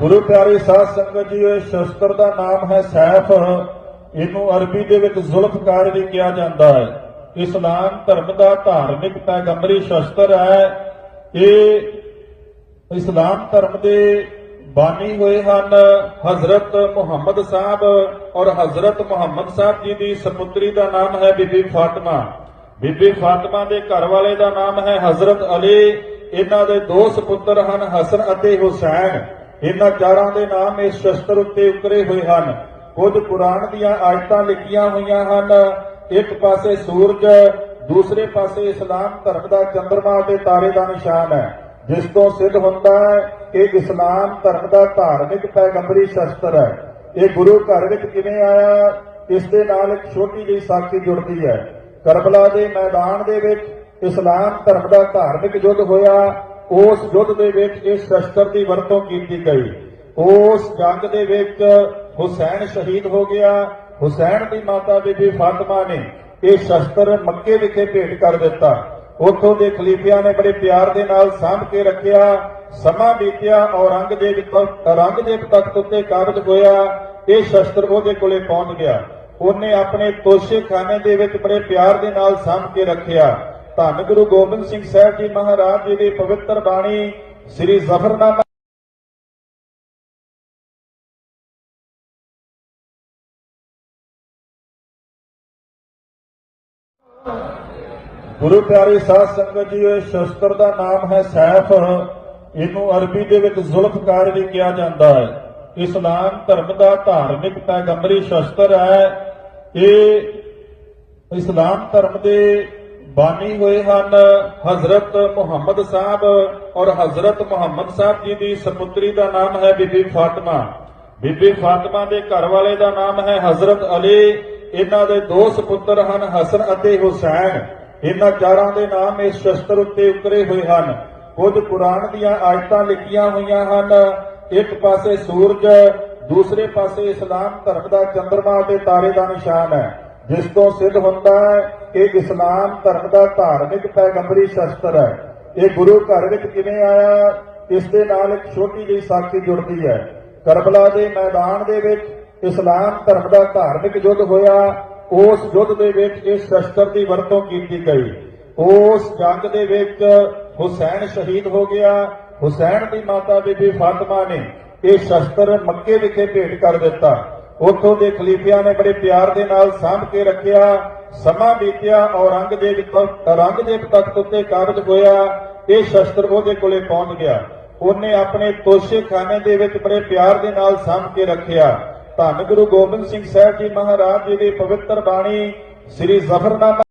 ਗੁਰੂ ਪਿਆਰੇ ਸਾਧ ਸੰਗਤ ਜੀ, ਇਹ ਸ਼ਸਤਰ ਦਾ ਨਾਮ ਹੈ ਸੈਫ। ਇਹਨੂੰ ਅਰਬੀ ਦੇ ਵਿੱਚ ਜ਼ੁਲਫਕਾਰ ਵੀ ਕਿਹਾ ਜਾਂਦਾ ਹੈ। ਇਸਲਾਮ ਧਰਮ ਦਾ ਧਾਰਮਿਕ ਪੈਗੰਬਰੀ ਸ਼ਸਤਰ ਹੈ। ਇਹ ਇਸਲਾਮ ਧਰਮ ਦੇ ਬਾਨੀ ਹੋਏ ਹਨ। ਹਜ਼ਰਤ ਮੁਹੰਮਦ ਸਾਹਿਬ ਔਰ ਹਜ਼ਰਤ ਮੁਹੰਮਦ ਸਾਹਿਬ ਜੀ ਦੀ ਸੁਪੁੱਤਰੀ ਦਾ ਨਾਮ ਹੈ ਬੀਬੀ ਫਾਤਿਮਾ। ਬੀਬੀ ਫਾਤਮਾ ਦੇ ਘਰ ਵਾਲੇ ਦਾ ਨਾਮ ਹੈ ਹਜ਼ਰਤ ਅਲੀ। ਇਹਨਾਂ ਦੇ ਦੋ ਸੁਪੁੱਤਰ ਹਨ ਹਸਨ ਅਤੇ ਹੁਸੈਨ। ਇਹਨਾਂ ਚਾਰਾਂ ਦੇ ਨਾਮ ਇਸ ਸ਼ਸਤਰ ਉੱਤੇ ਉਕਰੇ ਹੋਏ ਹਨ। ਕੁਝ ਕੁਰਾਨ ਦੀਆਂ ਆਇਤਾਂ ਲਿਖੀਆਂ ਹੋਈਆਂ ਹਨ। ਇੱਕ ਪਾਸੇ ਸੂਰਜ, ਦੂਸਰੇ ਪਾਸੇ ਇਸਲਾਮ ਧਰਮ ਦਾ ਚੰਦਰਮਾ ਤੇ ਤਾਰੇ ਦਾ ਨਿਸ਼ਾਨ ਹੈ, ਜਿਸ ਤੋਂ ਸਿੱਧ ਹੁੰਦਾ ਹੈ ਕਿ ਇਸਲਾਮ ਧਰਮ ਦਾ ਧਾਰਮਿਕ ਪੈਗੰਬਰੀ ਸ਼ਸਤਰ ਹੈ। ਇਹ ਗੁਰੂ ਘਰ ਵਿੱਚ ਕਿਵੇਂ ਆਇਆ? ਇਸ ਦੇ ਨਾਲ ਇੱਕ ਛੋਟੀ ਜਿਹੀ ਸਾਖੀ ਜੁੜਦੀ ਹੈ। ਕਰਬਲਾ ਦੇ ਮੈਦਾਨ ਦੇ ਵਿੱਚ ਇਸਲਾਮ ਧਰਮ ਦਾ ਧਾਰਮਿਕ ਯੁੱਧ ਹੋਇਆ। ਉਸ ਯੁੱਧ ਦੇ ਵਿੱਚ ਇਸ ਸ਼ਸਤਰ ਦੀ ਵਰਤੋਂ ਕੀਤੀ ਗਈ। ਉਸ ਜੰਗ ਦੇ ਵਿੱਚ ਹੁਸੈਨ ਸ਼ਹੀਦ ਹੋ ਗਿਆ। ਹੁਸੈਨ ਦੀ ਮਾਤਾ ਬੀਬੀ ਫਾਤਮਾ ਨੇ ਇਹ ਸ਼ਸਤਰ ਮੱਕੇ ਵਿਖੇ ਭੇਟ ਕਰ ਦਿੱਤਾ। ਉੱਥੋਂ ਦੇ ਖਲੀਫਿਆਂ ਨੇ ਬੜੇ ਪਿਆਰ ਦੇ ਨਾਲ ਸਾਂਭ ਕੇ ਰੱਖਿਆ। ਸਮਾਂ ਬੀਤਿਆ, ਔਰੰਗਜ਼ੇਬ ਔਰੰਗਜ਼ੇਬ ਤਖਤ ਉੱਤੇ ਕਾਬਜ ਹੋਇਆ। ਇਹ ਸ਼ਸਤਰ ਉਹਦੇ ਕੋਲੇ ਪਹੁੰਚ ਗਿਆ। ਉਹਨੇ ਆਪਣੇ ਤੋਸ਼ੇਖਾਨੇ ਦੇ ਵਿੱਚ ਬੜੇ ਪਿਆਰ ਦੇ ਨਾਲ ਸਾਂਭ ਕੇ ਰੱਖਿਆ। ਧੰਨ ਗੁਰੂ ਗੋਬਿੰਦ ਸਿੰਘ ਸਾਹਿਬ ਜੀ ਮਹਾਰਾਜ ਜੀ ਦੀ ਪਵਿੱਤਰ ਬਾਣੀ, ਸ੍ਰੀ ਜ਼ਫਰਨਾਮਾ ਗੁਰੂ ਪਿਆਰੇ ਸਾਧ ਸੰਗਤ ਜੀ, ਇਹ ਸ਼ਸਤਰ ਦਾ ਨਾਮ ਹੈ ਸੈਫ। ਇਹਨੂੰ ਅਰਬੀ ਦੇ ਵਿੱਚ ਜ਼ੁਲਫਕਾਰ ਵੀ ਕਿਹਾ ਜਾਂਦਾ ਹੈ। ਇਸਲਾਮ ਧਰਮ ਦਾ ਧਾਰਮਿਕ ਪੈਗੰਬਰੀ ਸ਼ਸਤਰ ਹੈ। ਇਹ ਇਸਲਾਮ ਧਰਮ ਦੇ ਬਾਨੀ ਹੋਏ ਹਨ ਹਜ਼ਰਤ ਮੁਹੰਮਦ ਸਾਹਿਬ ਔਰ ਹਜ਼ਰਤ ਮੁਹੰਮਦ ਸਾਹਿਬ ਜੀ ਦੀ ਸੁਪੁੱਤਰੀ ਦਾ ਨਾਮ ਹੈ ਬੀਬੀ ਫਾਤਮਾ। ਬੀਬੀ ਫਾਤਮਾ ਦੇ ਘਰ ਵਾਲੇ ਦਾ ਨਾਮ ਹੈ ਹਜ਼ਰਤ ਅਲੀ। ਇਹਨਾਂ ਦੇ ਦੋ ਸੁਪੁੱਤਰ ਹਨ ਹਸਨ ਅਤੇ ਹੁਸੈਨ। ਇਹਨਾਂ ਚਾਰਾਂ ਦੇ ਨਾਮ ਇਸ ਸ਼ਸਤਰ ਉੱਤੇ ਉਤਰੇ ਹੋਏ ਹਨ। ਕੁਝ ਕੁਰਾਨ ਦੀਆਂ ਆਇਤਾਂ ਲਿਖੀਆਂ ਹੋਈਆਂ ਹਨ। ਇੱਕ ਪਾਸੇ ਸੂਰਜ, ਦੂਸਰੇ ਪਾਸੇ ਇਸਲਾਮ ਧਰਮ ਦਾ ਚੰਦਰਮਾ ਤੇ ਤਾਰੇ ਦਾ ਨਿਸ਼ਾਨ ਹੈ। ਜਿਸ ਤੋਂ ਸਿੱਧ ਹੁੰਦਾ ਹੈ ਕਿ ਇਸਲਾਮ ਧਰਮ ਦਾ ਧਾਰਮਿਕ ਪੈਗੰਬਰੀ ਸ਼ਸਤਰ ਹੈ। ਇਹ ਗੁਰੂ ਘਰ ਵਿੱਚ ਕਿਵੇਂ ਆਇਆ? ਇਸ ਦੇ ਨਾਲ ਇੱਕ ਛੋਟੀ ਜਿਹੀ ਸਾਖੀ ਜੁੜਦੀ ਹੈ। ਕਰਬਲਾ ਦੇ ਮੈਦਾਨ ਦੇ ਵਿੱਚ ਇਸਲਾਮ ਧਰਮ ਦਾ ਧਾਰਮਿਕ ਯੁੱਧ ਹੋਇਆ। ਉਸ ਯੁੱਧ ਦੇ ਵਿੱਚ ਇਸ ਸ਼ਸਤਰ ਦੀ ਵਰਤੋਂ ਕੀਤੀ ਗਈ। ਉਸ ਜੰਗ ਦੇ ਵਿੱਚ ਹੁਸੈਨ ਸ਼ਹੀਦ ਹੋ ਗਿਆ। ਹੁਸੈਨ ਦੀ ਮਾਤਾ ਬੀਬੀ ਫਾਤਮਾ ਨੇ ਇਹ ਸ਼ਸਤਰ ਮੱਕੇ ਵਿਖੇ ਭੇਟ ਕਰ ਦਿੱਤਾ। ਉੱਥੋਂ ਦੇ ਖਲੀਫਿਆਂ ਨੇ ਬੜੇ ਪਿਆਰ ਦੇ ਨਾਲ ਸਾਂਭ ਕੇ ਰੱਖਿਆ, ਸਮਾਂ ਬੀਤਿਆ ਔਰੰਗਜ਼ੇਬ ਔਰੰਗਜ਼ੇਬ ਤਖਤ ਉੱਤੇ ਕਾਬਜ ਹੋਇਆ, ਇਹ ਸ਼ਸਤਰ ਉਹਦੇ ਕੋਲੇ ਪਹੁੰਚ ਗਿਆ। ਉਹਨੇ ਆਪਣੇ ਤੋਸ਼ੇਖਾਨੇ ਦੇ ਵਿੱਚ ਬੜੇ ਪਿਆਰ ਦੇ ਨਾਲ ਸਾਂਭ ਕੇ ਰੱਖਿਆ। ਧੰਨ ਗੁਰੂ ਗੋਬਿੰਦ ਸਿੰਘ ਸਾਹਿਬ ਜੀ ਮਹਾਰਾਜ ਜੀ ਦੀ ਪਵਿੱਤਰ ਬਾਣੀ, ਸ੍ਰੀ ਜ਼ਫਰਨਾਮਾ